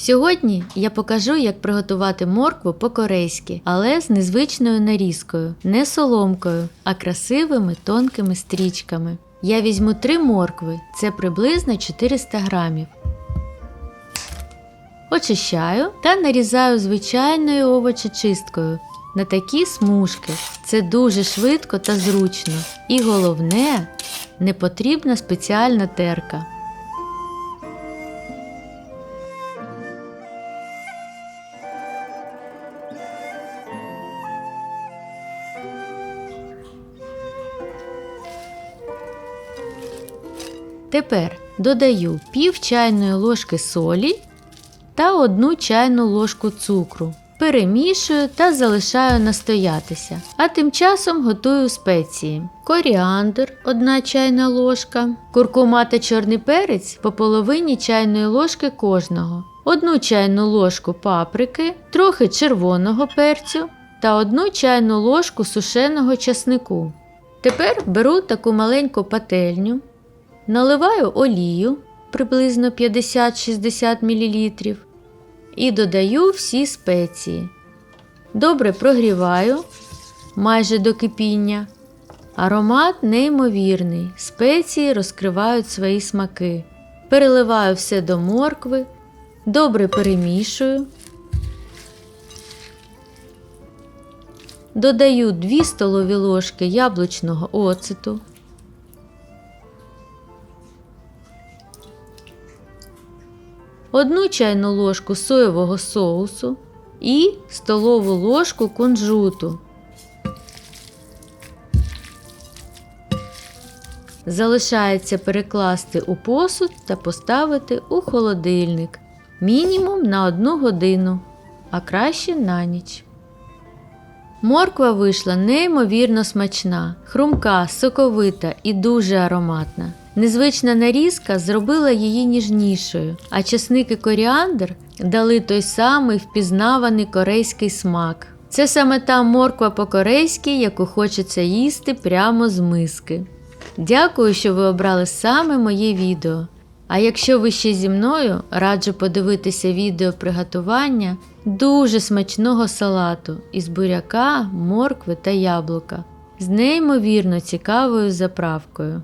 Сьогодні я покажу, як приготувати моркву по-корейськи, але з незвичною нарізкою, не соломкою, а красивими тонкими стрічками. Я візьму три моркви, це приблизно 400 грамів. Очищаю та нарізаю звичайною овочечисткою на такі смужки. Це дуже швидко та зручно. І головне, не потрібна спеціальна терка. Тепер додаю пів чайної ложки солі та одну чайну ложку цукру. Перемішую та залишаю настоятися. А тим часом готую спеції: коріандр 1 чайна ложка, куркума та чорний перець по половині чайної ложки кожного, 1 чайну ложку паприки, трохи червоного перцю та 1 чайну ложку сушеного часнику. Тепер беру таку маленьку пательню, Наливаю олію приблизно 50-60 мл і додаю всі спеції. Добре прогріваю майже до кипіння. Аромат неймовірний. Спеції розкривають свої смаки. Переливаю все до моркви. Добре перемішую. Додаю 2 столові ложки яблучного оциту. Одну чайну ложку соєвого соусу і столову ложку кунжуту. Залишається перекласти у посуд та поставити у холодильник мінімум на одну годину, а краще на ніч. Морква вийшла неймовірно смачна, хрумка, соковита і дуже ароматна. Незвична нарізка зробила її ніжнішою, а часник і коріандр дали той самий впізнаваний корейський смак. Це саме та морква по-корейськи, яку хочеться їсти прямо з миски. Дякую, що ви обрали саме моє відео. А якщо ви ще зі мною, раджу подивитися відео приготування дуже смачного салату із буряка, моркви та яблука з неймовірно цікавою заправкою.